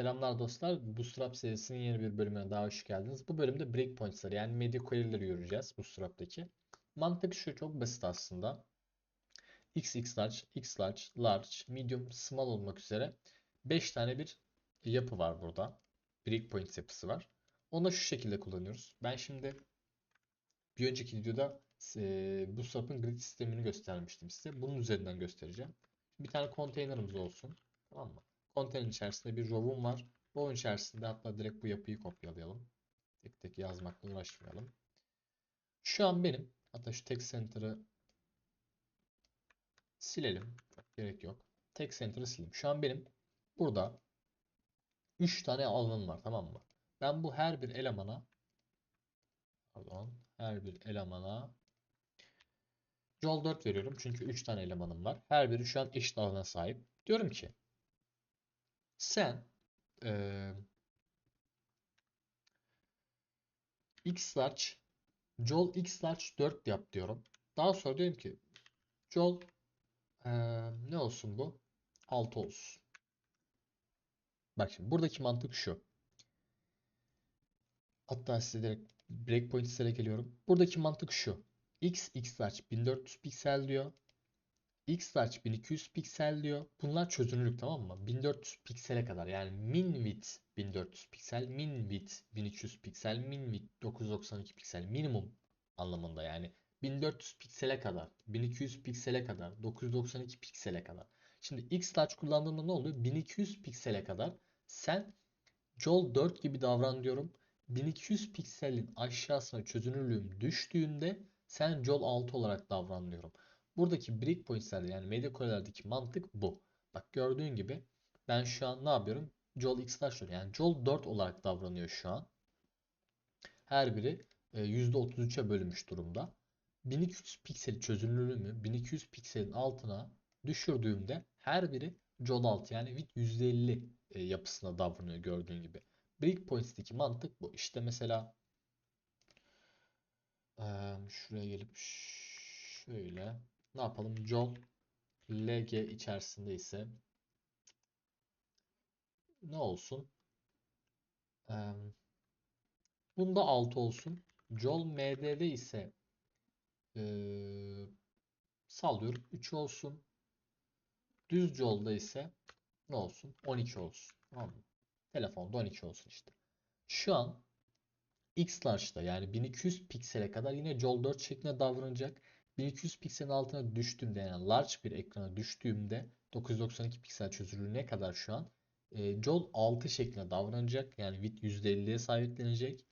Selamlar dostlar. Bootstrap serisinin yeni bir bölümüne daha hoş geldiniz. Bu bölümde breakpoints'ları yani medya query'leri göreceğiz Bootstrap'taki. Mantık şu çok basit aslında. X, X large, X large, large, medium, small olmak üzere 5 tane bir yapı var burada. Breakpoints yapısı var. Onu şu şekilde kullanıyoruz. Ben şimdi bir önceki videoda e, Bootstrap'ın grid sistemini göstermiştim size. Bunun üzerinden göstereceğim. Bir tane container'ımız olsun. Tamam mı? Konteyner içerisinde bir row'um var. Row'un içerisinde hatta direkt bu yapıyı kopyalayalım. Tek tek yazmakla uğraşmayalım. Şu an benim hatta şu text center'ı silelim. Çok gerek yok. Text center'ı sileyim. Şu an benim burada 3 tane alanım var tamam mı? Ben bu her bir elemana pardon her bir elemana Jol 4 veriyorum. Çünkü 3 tane elemanım var. Her biri şu an eşit alana sahip. Diyorum ki sen e, x large Jol x large 4 yap diyorum. Daha sonra diyorum ki Jol e, ne olsun bu? 6 olsun. Bak şimdi buradaki mantık şu. Hatta size direkt breakpoint size geliyorum. Buradaki mantık şu. X, X large 1400 piksel diyor. X large 1200 piksel diyor. Bunlar çözünürlük tamam mı? 1400 piksele kadar yani min width 1400 piksel, min width 1200 piksel, min width 992 piksel minimum anlamında yani 1400 piksele kadar, 1200 piksele kadar, 992 piksele kadar. Şimdi X large kullandığımda ne oluyor? 1200 piksele kadar sen Jol 4 gibi davran diyorum. 1200 pikselin aşağısına çözünürlüğüm düştüğünde sen Jol 6 olarak davran diyorum. Buradaki breakpoints'lerde yani medya korelerdeki mantık bu. Bak gördüğün gibi ben şu an ne yapıyorum? Jol X large yani Jol 4 olarak davranıyor şu an. Her biri %33'e bölünmüş durumda. 1200 piksel çözünürlüğümü 1200 pikselin altına düşürdüğümde her biri Jol 6 yani width %50 yapısına davranıyor gördüğün gibi. Breakpoints'teki mantık bu. İşte mesela şuraya gelip şöyle ne yapalım? Jol LG içerisinde ise ne olsun? Bunda 6 olsun. Jol MD'de ise ee, sallıyorum 3 olsun. Düz Jol'da ise ne olsun? 12 olsun. Tamam mı? Telefonda 12 olsun işte. Şu an X large'da yani 1200 piksele kadar yine Jol 4 şeklinde davranacak. 1200 pikselin altına düştüğümde yani large bir ekrana düştüğümde 992 piksel çözünürlüğüne kadar şu an e, Jol 6 şeklinde davranacak. Yani width %50'ye sahiplenecek.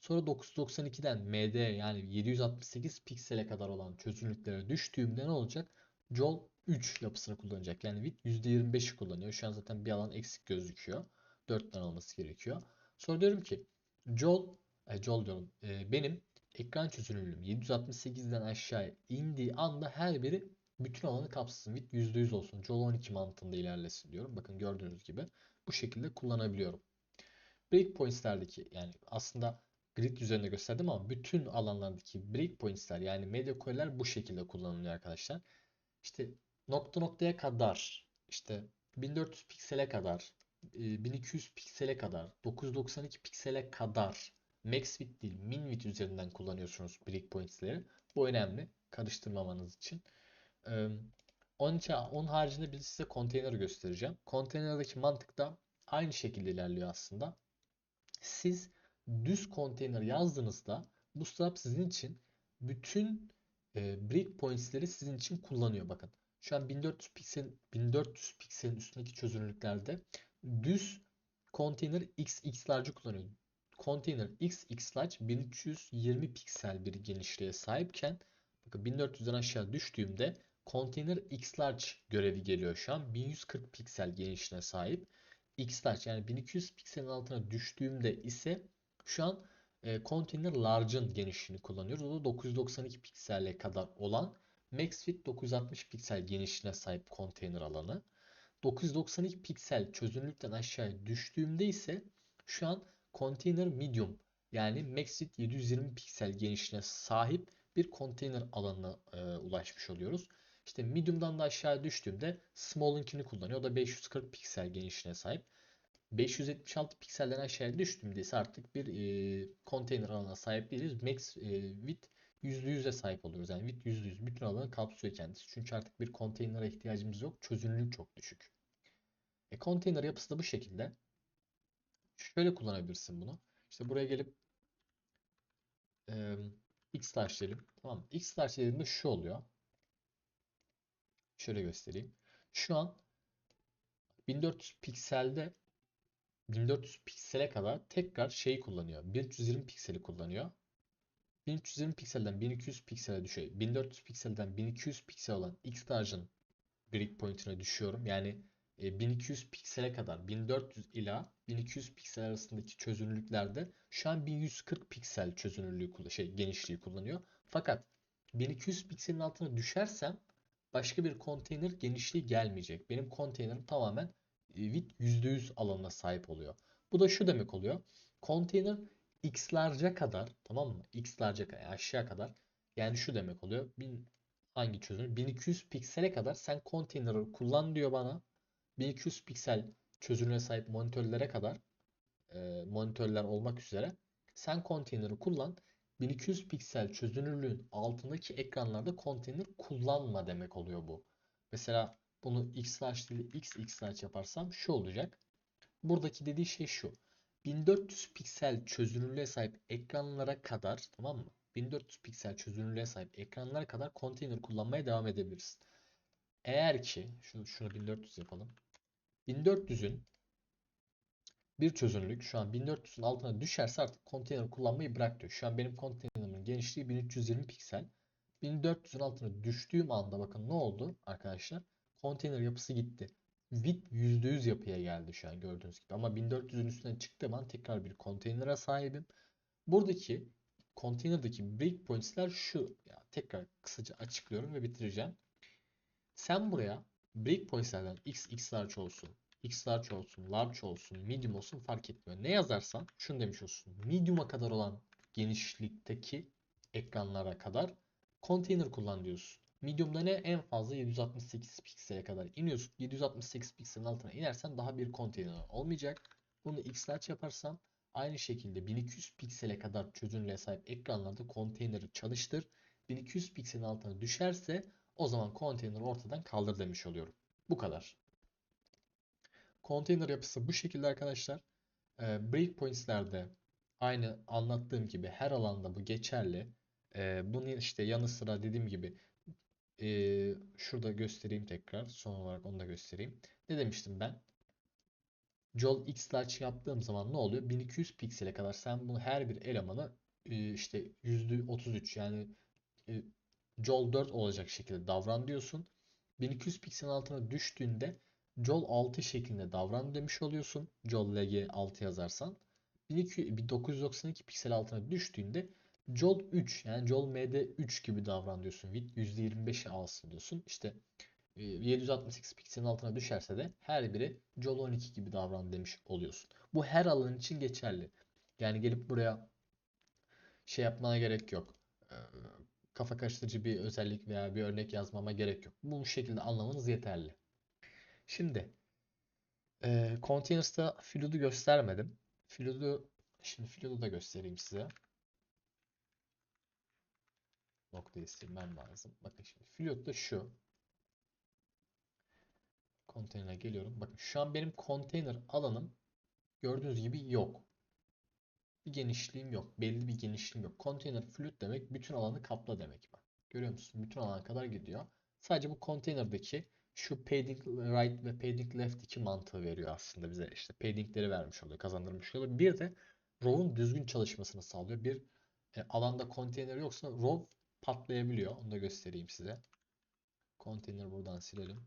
Sonra 992'den MD yani 768 piksele kadar olan çözünürlüklere düştüğümde ne olacak? Jol 3 yapısını kullanacak. Yani width %25'i kullanıyor. Şu an zaten bir alan eksik gözüküyor. 4 tane olması gerekiyor. Sonra diyorum ki Jol, e, Jol diyorum e, benim ekran çözünürlüğüm 768'den aşağı indiği anda her biri bütün alanı kapsasın. Width %100 olsun. Jol 12 mantığında ilerlesin diyorum. Bakın gördüğünüz gibi bu şekilde kullanabiliyorum. Breakpoints'lerdeki yani aslında grid üzerinde gösterdim ama bütün alanlardaki breakpoints'ler yani medya query'ler bu şekilde kullanılıyor arkadaşlar. İşte nokta noktaya kadar işte 1400 piksele kadar 1200 piksele kadar 992 piksele kadar max width değil min width üzerinden kullanıyorsunuz breakpoints'leri. Bu önemli. Karıştırmamanız için. Onun, için, onun haricinde bir size konteyner göstereceğim. Konteynerdeki mantık da aynı şekilde ilerliyor aslında. Siz düz konteyner yazdığınızda Bootstrap sizin için bütün e, breakpoints'leri sizin için kullanıyor. Bakın şu an 1400 piksel 1400 pikselin üstündeki çözünürlüklerde düz konteyner XX large kullanıyor. Konteyner XX large 1320 piksel bir genişliğe sahipken bakın 1400'den aşağı düştüğümde konteyner X large görevi geliyor şu an. 1140 piksel genişliğine sahip. X large yani 1200 pikselin altına düştüğümde ise şu an e, Container Large'ın genişliğini kullanıyoruz. O da 992 pikselle kadar olan MaxFit 960 piksel genişliğine sahip konteyner alanı. 992 piksel çözünürlükten aşağıya düştüğümde ise şu an Container Medium yani MaxFit 720 piksel genişliğine sahip bir konteyner alanına e, ulaşmış oluyoruz. İşte medium'dan da aşağı düştüğümde small'ınkini kullanıyor. O da 540 piksel genişliğine sahip. 576 pikselden aşağıya düştüğümde ise artık bir e, konteyner alanına sahip değiliz. Max e, width %100'e sahip oluyoruz. Yani width %100 bütün alanı kapsıyor kendisi. Çünkü artık bir konteynere ihtiyacımız yok. Çözünürlük çok düşük. E, konteyner yapısı da bu şekilde. Şöyle kullanabilirsin bunu. İşte buraya gelip e, Xlarge diyelim. Tamam mı? Xlarge dediğimde şu oluyor. Şöyle göstereyim. Şu an 1400 pikselde 1400 piksele kadar tekrar şeyi kullanıyor. 1320 pikseli kullanıyor. 1320 pikselden 1200 piksele düşüyor. 1400 pikselden 1200 piksel olan Xlarge'ın breakpoint'ine düşüyorum. Yani 1200 piksele kadar 1400 ila 1200 piksel arasındaki çözünürlüklerde şu an 1140 piksel çözünürlüğü şey genişliği kullanıyor. Fakat 1200 pikselin altına düşersem başka bir konteyner genişliği gelmeyecek. Benim konteynerim tamamen e, width %100 alanına sahip oluyor. Bu da şu demek oluyor. Konteyner x'larca kadar tamam mı? x'larca kadar aşağı kadar yani şu demek oluyor. Bin, hangi çözünür? 1200 piksele kadar sen konteyneri kullan diyor bana. 1200 piksel çözünürlüğe sahip monitörlere kadar e, monitörler olmak üzere sen konteyneri kullan. 1200 piksel çözünürlüğün altındaki ekranlarda konteyner kullanma demek oluyor bu. Mesela bunu xlarge değil x xlarge yaparsam şu olacak. Buradaki dediği şey şu. 1400 piksel çözünürlüğe sahip ekranlara kadar tamam mı? 1400 piksel çözünürlüğe sahip ekranlara kadar konteyner kullanmaya devam edebilirsin. Eğer ki şunu, şunu 1400 yapalım. 1400'ün bir çözünürlük şu an 1400'ün altına düşerse artık konteyner kullanmayı bırak diyor. Şu an benim konteynerimin genişliği 1320 piksel. 1400'ün altına düştüğüm anda bakın ne oldu arkadaşlar? Konteyner yapısı gitti. Width %100 yapıya geldi şu an gördüğünüz gibi. Ama 1400'ün üstüne çıktığım an tekrar bir konteynere sahibim. Buradaki konteynerdaki breakpoints'ler şu. Ya tekrar kısaca açıklıyorum ve bitireceğim. Sen buraya breakpoints'lerden x, x large olsun, x large olsun, large olsun, medium olsun fark etmiyor. Ne yazarsan şunu demiş olsun. Medium'a kadar olan genişlikteki ekranlara kadar konteyner kullan diyorsun. Medium'da ne? En fazla 768 piksele kadar iniyorsun. 768 pikselin altına inersen daha bir konteyner olmayacak. Bunu x large yaparsam aynı şekilde 1200 piksele kadar çözünürlüğe sahip ekranlarda konteyneri çalıştır. 1200 pikselin altına düşerse o zaman konteyneri ortadan kaldır demiş oluyorum. Bu kadar. Konteyner yapısı bu şekilde arkadaşlar. Ee, breakpoints'lerde aynı anlattığım gibi her alanda bu geçerli. Ee, bunun işte yanı sıra dediğim gibi ee, şurada göstereyim tekrar. Son olarak onu da göstereyim. Ne demiştim ben? Joel X large yaptığım zaman ne oluyor? 1200 piksele kadar sen bunu her bir elemanı e, işte %33 yani e, Joel 4 olacak şekilde davran diyorsun. 1200 pikselin altına düştüğünde Joel 6 şeklinde davran demiş oluyorsun. Joel LG 6 yazarsan. 1200 992 piksel altına düştüğünde Joel 3 yani Joel MD 3 gibi davran diyorsun. Width %25'i alsın diyorsun. İşte 768 pikselin altına düşerse de her biri Joel 12 gibi davran demiş oluyorsun. Bu her alan için geçerli. Yani gelip buraya şey yapmana gerek yok. Kafa karıştırıcı bir özellik veya bir örnek yazmama gerek yok. Bu şekilde anlamanız yeterli. Şimdi e, Containers'ta Flood'u göstermedim. Flood'u şimdi Flood'u da göstereyim size. Noktayı silmem lazım. Bakın şimdi Flood da şu. Konteyner'a geliyorum. Bakın şu an benim konteyner alanım gördüğünüz gibi yok. Bir genişliğim yok. Belli bir genişliğim yok. Konteyner fluid demek bütün alanı kapla demek. Bak. Görüyor musun? Bütün alana kadar gidiyor. Sadece bu konteynerdeki şu padding right ve padding left iki mantığı veriyor aslında bize. İşte paddingleri vermiş oluyor, kazandırmış oluyor. Bir de row'un düzgün çalışmasını sağlıyor. Bir e, alanda konteyner yoksa row patlayabiliyor. Onu da göstereyim size. Konteyner buradan silelim.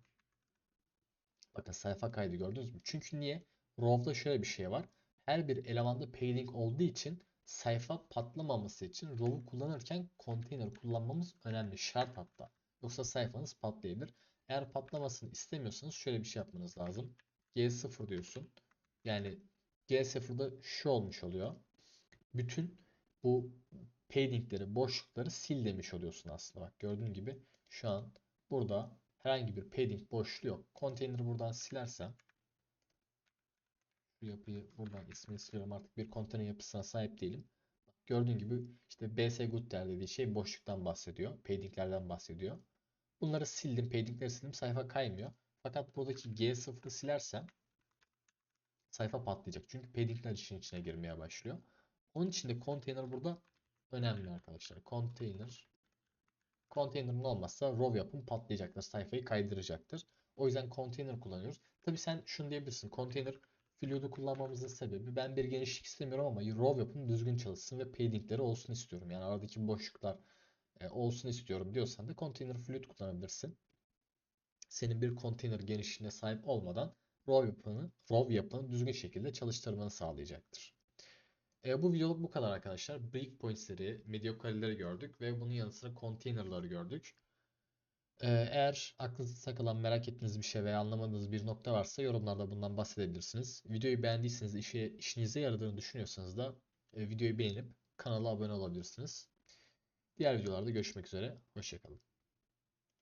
Bakın sayfa kaydı gördünüz mü? Çünkü niye? Row'da şöyle bir şey var. Her bir elemanda padding olduğu için sayfa patlamaması için row'u kullanırken konteyner kullanmamız önemli. Şart hatta. Yoksa sayfanız patlayabilir. Eğer patlamasını istemiyorsanız şöyle bir şey yapmanız lazım. G0 diyorsun. Yani G0'da şu olmuş oluyor. Bütün bu paddingleri, boşlukları sil demiş oluyorsun aslında. Bak gördüğün gibi şu an burada herhangi bir padding boşluğu yok. Konteyneri buradan silersem Şu yapıyı buradan ismini siliyorum. Artık bir konteyner yapısına sahip değilim. Gördüğün gibi işte BS Gutter dediği şey boşluktan bahsediyor. Paddinglerden bahsediyor. Bunları sildim. Paddingleri sildim. Sayfa kaymıyor. Fakat buradaki G0'ı silersem sayfa patlayacak. Çünkü paddingler işin içine girmeye başlıyor. Onun için de container burada önemli arkadaşlar. Container Container'ın olmazsa row yapım patlayacaktır. Sayfayı kaydıracaktır. O yüzden container kullanıyoruz. Tabi sen şunu diyebilirsin. Container Fluid'u kullanmamızın sebebi ben bir genişlik istemiyorum ama row yapım düzgün çalışsın ve paddingleri olsun istiyorum. Yani aradaki boşluklar e, olsun istiyorum diyorsan da container fluid kullanabilirsin. Senin bir container genişliğine sahip olmadan row yapını, row yapını düzgün şekilde çalıştırmanı sağlayacaktır. E, bu videoluk bu kadar arkadaşlar. Breakpoints'leri, mediocre'leri gördük ve bunun yanı sıra container'ları gördük. E, eğer aklınızda takılan merak ettiğiniz bir şey veya anlamadığınız bir nokta varsa yorumlarda bundan bahsedebilirsiniz. Videoyu beğendiyseniz, işe, işinize yaradığını düşünüyorsanız da e, videoyu beğenip kanala abone olabilirsiniz. Diğer videolarda görüşmek üzere. Hoşçakalın.